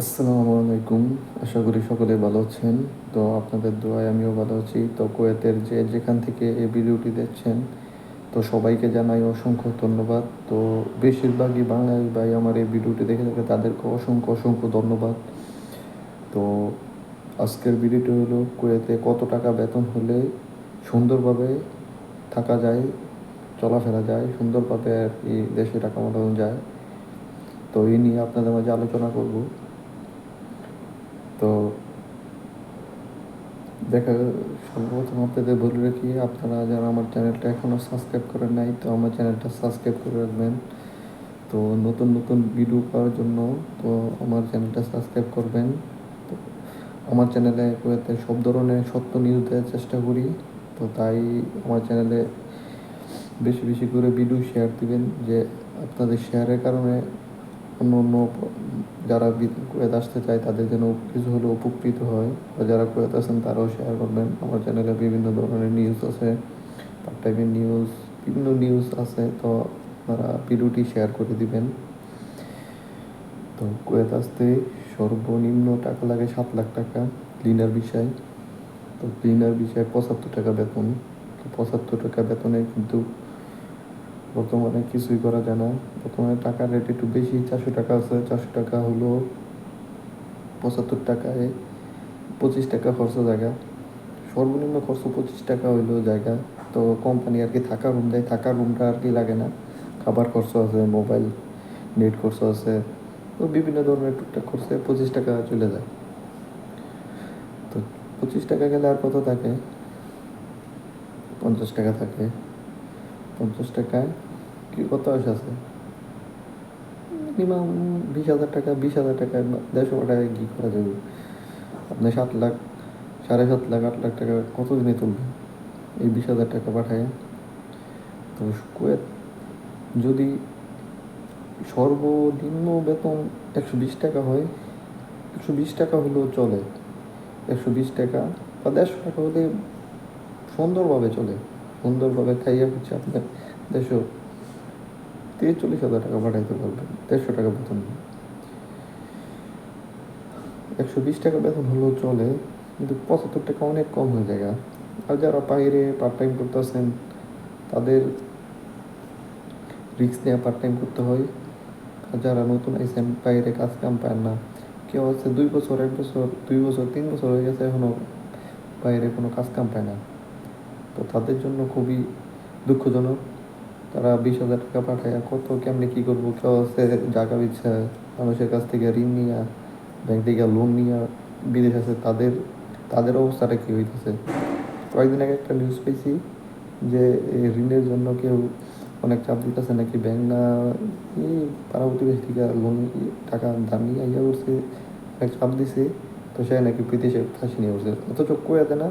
আসসালামু আলাইকুম। আশা করি সকলে ভালো আছেন। তো আপনাদের দোয়ায় আমিও ভালো আছি। তো কুয়েতের যে যেখান থেকে এই ভিডিওটি দেখছেন, তো সবাইকে জানাই অসংখ্য ধন্যবাদ। তো বেশিরভাগই বাঙালি ভাই আমার এই ভিডিওটি দেখে থাকে, তাদেরকে অসংখ্য অসংখ্য ধন্যবাদ। তো আজকের ভিডিওটি হলো কুয়েতে কত টাকা বেতন হলে সুন্দরভাবে থাকা যায়, চলাফেরা যায় সুন্দরভাবে আর কি দেশে টাকা মাতানো যায়। তো এই নিয়ে আপনাদের মাঝে আলোচনা করব। তো দেখা সর্বপ্রথম আপনাদের বলে রাখি, আপনারা যারা আমার চ্যানেলটা এখনও সাবস্ক্রাইব করেন নাই, তো আমার চ্যানেলটা সাবস্ক্রাইব করে রাখবেন। তো নতুন নতুন ভিডিও পাওয়ার জন্য তো আমার চ্যানেলটা সাবস্ক্রাইব করবেন। তো আমার চ্যানেলে কুয়েতে সব ধরনের সত্য নিউজ দেওয়ার চেষ্টা করি। তো তাই আমার চ্যানেলে বেশি বেশি করে ভিডিও শেয়ার দিবেন, যে আপনাদের শেয়ারের কারণে অন্য অন্য যারা কুয়েত আসতে চায়, তাদের যেন কিছু হলে উপকৃত হয়। বা যারা কুয়েত আছেন, তারাও শেয়ার করবেন। আমার চ্যানেলে বিভিন্ন ধরনের নিউজ আছে। পার্ট টাইমের নিউজ বিভিন্ন নিউজ আছে, তো আপনারা ভিডিওটি শেয়ার করে দিবেন। তো কুয়েত আসতে সর্বনিম্ন টাকা লাগে সাত লাখ টাকা ক্লিনার বিষয়। তো ক্লিনার বিষয়ে পঁচাত্তর টাকা বেতন। পঁচাত্তর টাকা বেতনে কিন্তু বর্তমানে কিছুই করা যায় না। বর্তমানে টাকার রেট একটু বেশি, চারশো টাকা আছে। চারশো টাকা হলো পঁচাত্তর টাকায় পঁচিশ টাকা খরচ জায়গা। সর্বনিম্ন খরচ পঁচিশ টাকা হইল জায়গা। তো কোম্পানি আর কি থাকা রুম দেয়। থাকা রুমটা আর কি লাগে না। খাবার খরচ আছে মোবাইল নেট খরচ আছে। তো বিভিন্ন ধরনের টুকটাক খরচে পঁচিশ টাকা চলে যায়। তো পঁচিশ টাকা গেলে আর কত থাকে? পঞ্চাশ টাকা থাকে। পঞ্চাশ টাকায়? কি, কত আস আছে মিনিমাম বিশ হাজার টাকা, বিশ হাজার টাকা, দেড়শো টাকায় কী করা যাবে? আপনি সাত লাখ, সাড়ে সাত লাখ, আট লাখ টাকা কত দিনে তুলবেন? এই বিশ হাজার টাকা পাঠায় তো কুয়েত যদি সর্বনিম্ন বেতন একশো বিশ টাকা হয়, একশো বিশ টাকা হলেও চলে। একশো বিশ টাকা বা দেড়শো টাকা হলে সুন্দরভাবে চলে। সুন্দরভাবে খাইয়ে হচ্ছে আপনার দেড়শো তিরিশ চল্লিশ হাজার টাকা পাঠাইতে পারবেন দেড়শো টাকা বেতন। একশো বিশ টাকা বেতন হলেও চলে, কিন্তু পঁচাত্তর টাকা অনেক কম হয়ে যায় আর যারা বাইরে পার্ট টাইম করতেছেন তাদের রিস্ক নিয়ে পার্ট টাইম করতে হয়। আর যারা নতুন আইসেন, বাইরে কাজ কাম পায় না, কেউ আছে দুই বছর, এক বছর, দুই বছর, তিন বছর হয়ে গেছে এখনও বাইরে কোনো কাজ কাম পায় না। তো তাদের জন্য খুবই দুঃখজনক। তারা বিশ হাজার টাকা পাঠায়, কত, কেমনি কী করব? কেউ আছে জায়গা বিচ্ছে মানুষের কাছ থেকে ঋণ নিয়ে ব্যাংক থেকে লোন নিয়ে বিদেশ আছে, তাদের তাদের অবস্থাটা কী হইতেছে? কয়েকদিন আগে একটা নিউজ পেয়েছি যে ঋণের জন্য কেউ অনেক চাপ দিতেছে নাকি ব্যাংক না এই পাড়া প্রতিবেশী থেকে লোন টাকা ধার নিয়ে ইয়ে করছে চাপ দিছে, তো সে নাকি বিদেশে ফাঁসি নিয়ে বসে। অথচ কয়ে না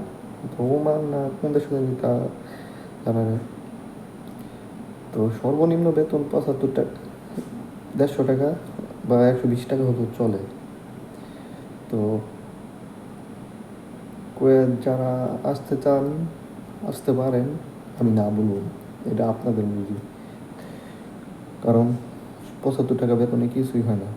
কোন দেশে জানি তা তো সর্বনিম্ন বেতন পঁচাত্তর টাকা, দেড়শো টাকা বা একশো বিশ টাকা হলেও চলে। তো যারা আসতে চান, আসতে পারেন, আমি না বলব। এটা আপনাদের বুঝি। কারণ পঁচাত্তর টাকা বেতনে কিছুই হয় না।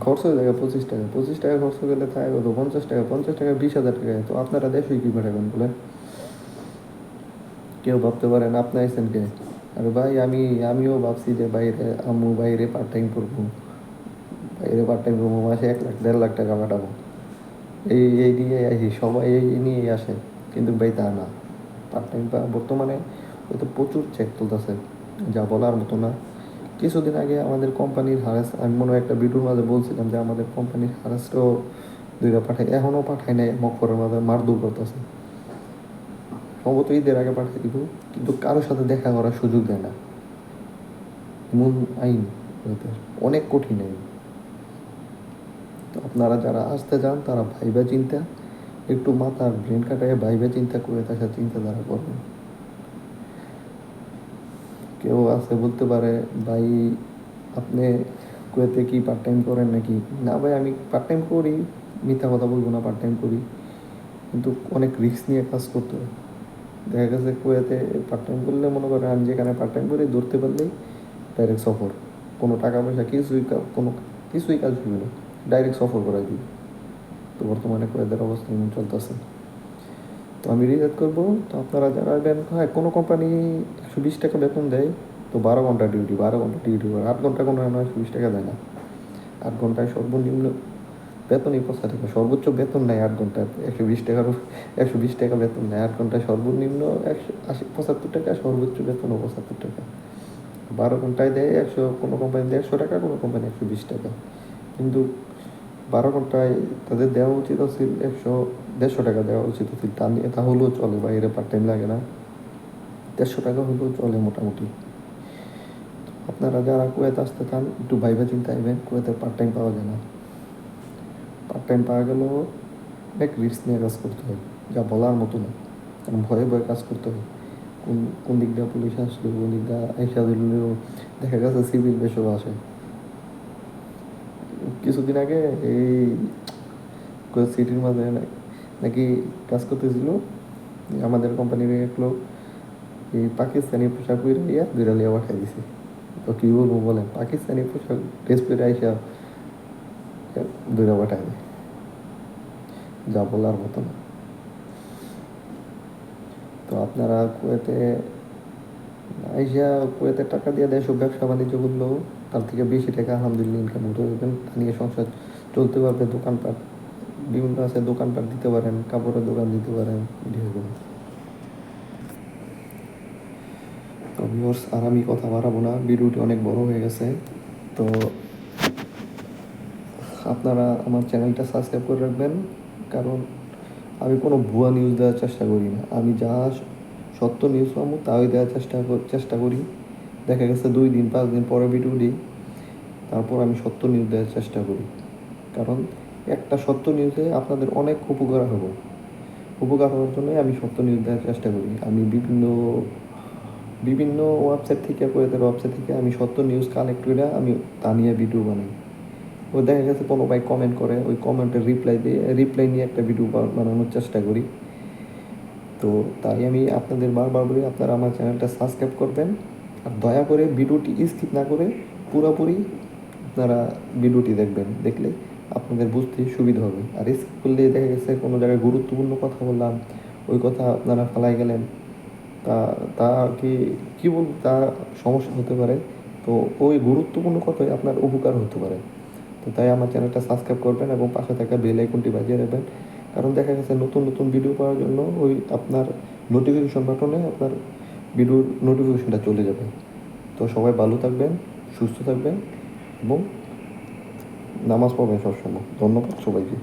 খরচ হয়ে যায় পঁচিশ টাকা। পঁচিশ টাকা খরচ গেলে থাকে কত পঞ্চাশ টাকা পঞ্চাশ টাকা, বিশ হাজার টাকা। তো আপনারা দেশে কি পাঠাবেন বলেন? কেউ ভাবতে পারেন আপনি আইসেন কে? আরে ভাই, আমি, আমিও ভাবছি যে বাইরে আম্মু বাইরে পার্ট টাইম করব। বাইরে পার্ট টাইম করব, মাসে এক লাখ, দেড় লাখ টাকা পাঠাবো। এই এই দিয়ে আসি, সবাই এই নিয়েই আসে। কিন্তু ভাই তা না। পার্ট টাইম বর্তমানে ওই তো প্রচুর চেক তুলতেছে যা বলার মতো না। কিছুদিন আগে আমাদের কোম্পানির হারাস আমি মনে হয় একটা ভিডিওর মাঝে বলছিলাম যে আমাদের কোম্পানির হারাসটাও দুইটা পাঠায় এখনও পাঠায় নাই, মকরের মাঝে মারদুর করতেছে। সম্ভবত ঈদের আগে পাঠিয়ে দিব, কিন্তু কারোর সাথে দেখা করার সুযোগ দেয় না। এমন আইন অনেক কঠিন আইন। তো আপনারা যারা আসতে চান তারা ভাইবা চিন্তা, একটু মাথার ব্রেন কাটায় ভাইবা চিন্তা করে তার সাথে চিন্তাধারা করবেন। কেউ আছে বলতে পারে, ভাই, আপনি কুয়েতে কি পার্ট টাইম করেন নাকি? না ভাই, আমি পার্ট টাইম করি, মিথ্যা কথা বলব না পার্ট টাইম করি। কিন্তু অনেক রিস্ক নিয়ে কাজ করতে। হয় দেখা গেছে কুয়েতে পার্ট টাইম করলে মনে করেন আমি যেখানে পার্ট টাইম করি, ধরতে পারলেই ডাইরেক্ট সফর। কোনো টাকা পয়সা কিছুই কোনো কিছুই কাজ হবে না। ডাইরেক্ট সফর করাই দিই তো বর্তমানে কয়েদের অবস্থা এমন চলতেছে। তো আমি রিজার্ভ করব। তো আপনারা দেন হ্যাঁ কোনো কোম্পানি একশো বিশ টাকা বেতন দেয়, তো বারো ঘণ্টা ডিউটি বারো ঘণ্টা ডিউটি করে আট ঘণ্টা কোনো একশো বিশ টাকা দেয় না। আট ঘন্টায় সর্বনিম্ন বেতনই পঁচা টাকা, সর্বোচ্চ বেতন নেয় আট ঘন্টায়, একশো বিশ টাকার একশো বিশ টাকা বেতন নেয়। আট ঘন্টায় সর্বনিম্ন একশো আশি, পঁচাত্তর টাকা, সর্বোচ্চ বেতনও পঁচাত্তর টাকা। বারো ঘন্টায় দেয় একশো, কোনো কোম্পানি দেয় একশো টাকা, কোনো কোম্পানি একশো বিশ টাকা। কিন্তু বারো ঘন্টায় তাদের দেওয়া উচিত ছিল একশো, দেড়শো টাকা দেওয়া উচিত ছিল তা নিয়ে তাহলেও চলে, বাইরে পার্ট টাইম লাগে না। দেড়শো টাকা হলেও চলে মোটামুটি। আপনারা যারা কুয়েত আসতে চান, একটু ভাইবা চিন্তা আইবেন, কুয়েতে পার্ট টাইম পাওয়া যায় না। পার্ট টাইম পাওয়া গেলেও অনেক রিস্ক নিয়ে কাজ করতে হয়, যা বলার মতো না। কারণ ভয়ে ভয়ে কাজ করতে হয়। কোন কোন দিকটা পুলিশ আসলো, কোন দিক দিয়ে আইসা দেখা গেছে সিভিল বেশও আসে। কিছুদিন আগে এই সিটির মাঝে নাকি কাজ করতেছিল। আমাদের কোম্পানির এক লোক এই পাকিস্তানি পোশাক পরে ইয়া বিড়ালিয়া পাঠিয়ে দিছে। তো কি বলব বলেন, পাকিস্তানি পোশাক ড্রেস পরে আইসা দুইটা পাঠায় দেয়। যা বলার মতো না। তো আপনারা কুয়েতে আইসা কুয়েতে টাকা দিয়ে দেয় সব ব্যবসা বাণিজ্য করল। তার থেকে বেশি টাকা আলহামদুলিল্লাহ ইনকাম করতে পারবেন তা নিয়ে সংসার চলতে পারবে, দোকানপাট, বিভিন্ন আছে, দোকানপাট দিতে পারেন, কাপড়ের দোকান দিতে পারেন ভিউয়ার্স আর আমি কথা বাড়াবো না, ভিডিওটি অনেক বড় হয়ে গেছে। তো আপনারা আমার চ্যানেলটা সাবস্ক্রাইব করে রাখবেন, কারণ আমি কোনো ভুয়া নিউজ দেওয়ার চেষ্টা করি না। আমি যা সত্য নিউজ পাবো, তাই দেওয়ার চেষ্টা চেষ্টা করি। দেখা গেছে দুই দিন, পাঁচ দিন পরে ভিডিও দিই। তারপর আমি সত্য নিউজ দেওয়ার চেষ্টা করি। কারণ একটা সত্য নিউজে আপনাদের অনেক উপকার হবে। উপকার হওয়ার জন্যই আমি সত্য নিউজ দেওয়ার চেষ্টা করি। আমি বিভিন্ন বিভিন্ন ওয়েবসাইট থেকে কোয়েতের ওয়েবসাইট থেকে আমি সত্য নিউজ কালেক্ট করে আমি তা নিয়ে ভিডিও বানাই। ও দেখা গেছে কোনো ভাই কমেন্ট করে, ওই কমেন্টের রিপ্লাই দিয়ে রিপ্লাই নিয়ে একটা ভিডিও বানানোর চেষ্টা করি। তো তাই আমি আপনাদের বারবার বলি, আপনারা আমার চ্যানেলটা সাবস্ক্রাইব করবেন। আর দয়া করে ভিডিওটি স্কিপ না করে পুরোপুরি আপনারা ভিডিওটি দেখবেন, দেখলে আপনাদের বুঝতে সুবিধা হবে। আর স্কিপ করলে দেখা গেছে কোনো জায়গায় গুরুত্বপূর্ণ কথা বললাম, ওই কথা আপনারা ফালাই গেলেন। তা তা কি, কী বল, তা সমস্যা হতে পারে। তো ওই গুরুত্বপূর্ণ কথাই আপনার উপকার হতে পারে। তো তাই আমার চ্যানেলটা সাবস্ক্রাইব করবেন এবং পাশে থাকা বেল আইকনটি বাজিয়ে রাখবেন। কারণ দেখা গেছে নতুন নতুন ভিডিও পাওয়ার জন্য ওই আপনার নোটিফিকেশন বাটনে আপনার ভিডিওর নোটিফিকেশনটা চলে যাবে। তো সবাই ভালো থাকবেন, সুস্থ থাকবেন এবং নামাজ পড়বেন সবসময়। ধন্যবাদ সবাইকে।